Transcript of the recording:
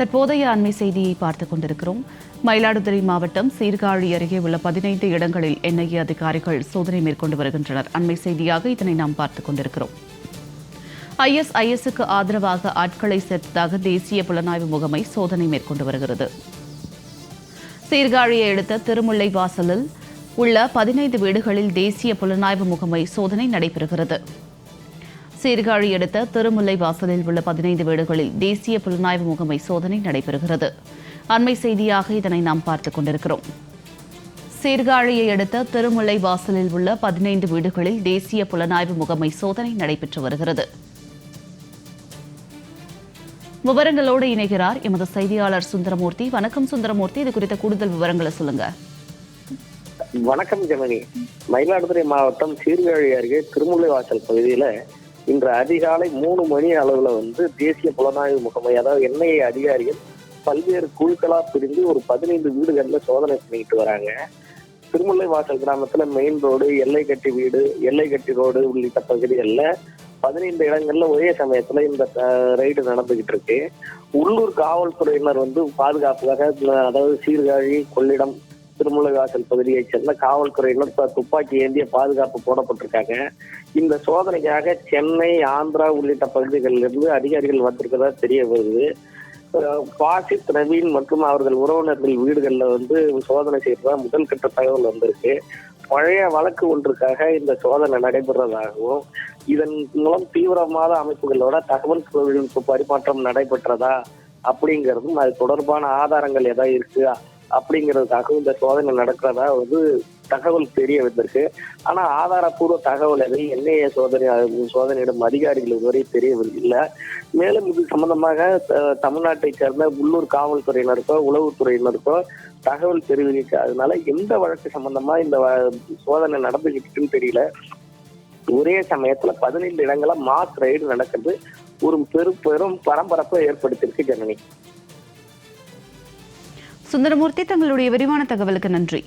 தற்போதைய அண்மை செய்தியை பார்த்துக் கொண்டிருக்கிறோம். மயிலாடுதுறை மாவட்டம் சீர்காழி அருகே உள்ள பதினைந்து இடங்களில் என்ஐஏ அதிகாரிகள் சோதனை மேற்கொண்டு வருகின்றனர். அண்மை செய்தியாக இதனை நாம் பார்த்துக் கொண்டிருக்கிறோம். ஐஎஸ்ஐஎஸ்க்கு ஆதரவாக ஆட்களை சேர்த்ததாக தேசிய புலனாய்வு முகமை சோதனை மேற்கொண்டு வருகிறது. சீர்காழியை அடுத்த திருமுல்லை வாசலில் உள்ள பதினைந்து வீடுகளில் தேசிய புலனாய்வு முகமை சோதனை நடைபெறுகிறது. சீர்காழி அடுத்த திருமுல்லை வாசலில் உள்ள பதினைந்து வீடுகளில் தேசிய புலனாய்வு முகமை சோதனை நடைபெறுகிறது. அண்மை செய்தியாக இதனை நாம் பார்த்துக் கொண்டிருக்கிறோம். சீர்காழியை அடுத்த திருமுல்லை வாசலில் உள்ள பதினைந்து வீடுகளில் தேசிய புலனாய்வு முகமை சோதனை நடைபெற்று வருகிறது. விவரங்களோடு இணைகிறார் எமது செய்தியாளர் சுந்தரமூர்த்தி. வணக்கம் சுந்தரமூர்த்தி. இது குறித்த கூடுதல் விவரங்களை சொல்லுங்க. வணக்கம் ஜெமினி மயிலாடுதுறை மாவட்டம் சீர்காழி அருகே திருமுல்லை வாசல் பகுதியில் இன்று அதிகாலை மூணு மணி அளவுல வந்து தேசிய புலனாய்வு முகமை அதாவது என்ஐஏ அதிகாரிகள் பல்வேறு குழுக்களா பிரிந்து ஒரு பதினைந்து வீடுகள்ல சோதனை பண்ணிட்டு வராங்க. திருமுல்லைவாசல் கிராமத்துல மெயின் ரோடு எல்லை கட்டி வீடு எல்லை கட்டி ரோடு உள்ளிட்ட பகுதிகளில் பதினைந்து இடங்கள்ல ஒரே சமயத்துல இந்த ரைடு நடந்துகிட்டு இருக்கு. உள்ளூர் காவல்துறையினர் வந்து பாதுகாப்புக்காக அதாவது சீர்காழி கொள்ளிடம் திருமுல்லைவாசல் பகுதியைச் சேர்ந்த காவல்துறையினர் துப்பாக்கி ஏந்திய பாதுகாப்பு போடப்பட்டிருக்காங்க. இந்த சோதனைக்காக சென்னை ஆந்திரா உள்ளிட்ட பகுதிகளில் இருந்து அதிகாரிகள் வந்திருக்கிறதா தெரிய வருது. பாசித் நவீன் மற்றும் அவர்கள் உறவினர்கள் வீடுகளில் வந்து சோதனை செய்யறதா முதல் கட்ட தகவல் வந்திருக்கு. பழைய வழக்கு ஒன்றுக்காக இந்த சோதனை நடைபெறதாகவும் இதன் மூலம் தீவிரவாத அமைப்புகளோட தகவல் தொழில்நுட்ப பரிமாற்றம் நடைபெற்றதா அப்படிங்கிறதும் அது தொடர்பான ஆதாரங்கள் ஏதாவது இருக்கு அப்படிங்கிறதுக்காகவும் இந்த சோதனை நடக்கிறதா வந்து தகவல் தெரிய வந்திருக்கு ஆனா ஆதாரப்பூர்வ தகவல் எதையும் என்ஐஏ சோதனை சோதனையிடும் அதிகாரிகள் இதுவரை தெரியவில்லை. மேலும் இது சம்பந்தமாக தமிழ்நாட்டை சேர்ந்த உள்ளூர் காவல்துறையினருக்கோ உளவுத்துறையினருக்கோ தகவல் தெரிவிக்காதனால எந்த வழக்கு சம்பந்தமா இந்த வ- சோதனை நடந்துகிட்டுன்னு தெரியல. ஒரே சமயத்துல பதினைந்து இடங்கள மாஸ் ரைடு நடக்கிறது. ஒரு பெரும் பெரும் பரபரப்பை ஏற்படுத்தியிருக்கு ஜனனி. சுந்தரமூர்த்தி தங்களுடைய விரிவான தகவலுக்கு நன்றி.